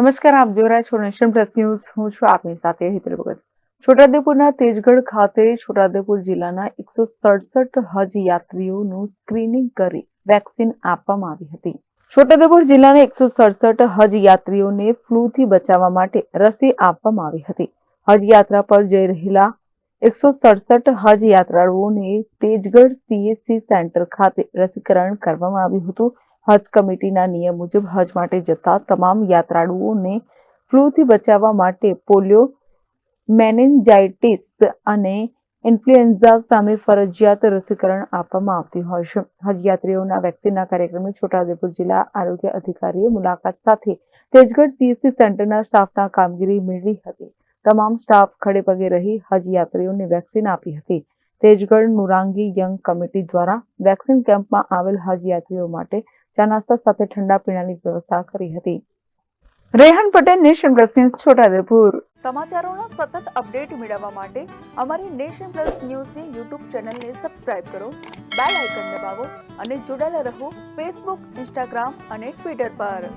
નમસ્કાર, આપ જોઈ રહ્યા છો નેશન પ્લસ ન્યૂઝ. હું છું આપની સાથે હિતલ ભગત. છોટાઉદેપુરના તેજગઢ ખાતે છોટાઉદેપુર જિલ્લાના એકસો સડસઠ હજ યાત્રીઓનું સ્ક્રીનિંગ કરી વેક્સિન આપવામાં આવી હતી. છોટાઉદેપુર જિલ્લાના એકસો સડસઠ હજ યાત્રીઓને ફ્લૂથી બચાવવા માટે રસી આપવામાં આવી હતી. હજ યાત્રા પર જઈ રહેલા એકસો સડસઠ હજ યાત્રાળુઓને તેજગઢ સીએસસી સેન્ટર ખાતે રસીકરણ કરવામાં આવ્યું હતું. હજ કમિટીના નિયમ મુજબ હજ માટે જતા તમામ યાત્રાળુઓને ફ્લૂથી બચાવવા માટે પોલિયો, મેનેન્જાઇટિસ અને ઇન્ફ્લુએન્ઝા સામે ફરજિયાત રસીકરણ આપવામાં આવતી હોય છે. હજ યાત્રીઓના વેક્સિનના કાર્યક્રમે છોટાઉદેપુર જિલ્લા આરોગ્ય અધિકારીએ મુલાકાત સાથે તેજગઢ સીએસસી સેન્ટરના સ્ટાફના કામગીરી મેળવી હતી. તમામ સ્ટાફ ખડે પગે રહી હજ યાત્રીઓને વેક્સિન આપી હતી. તેજગઢ નુરાંગી યંગ કમિટી દ્વારા વેક્સિન કેમ્પમાં આવેલ હજ યાત્રીઓ માટે ચા નાસ્તા સાથે ઠંડા પીણાની વ્યવસ્થા કરી હતી. Rehan Patel, nation plus news, Chhota Udaipur. સમાચારોના સતત અપડેટ મેળવવા માટે અમારી નેશન પ્લસ ન્યૂઝની યુટ્યુબ ચેનલને સબસ્ક્રાઇબ કરો, બેલ આઇકન દબાવો અને જોડાયેલા રહો ફેસબુક, ઇન્સ્ટાગ્રામ અને ટ્વિટર પર.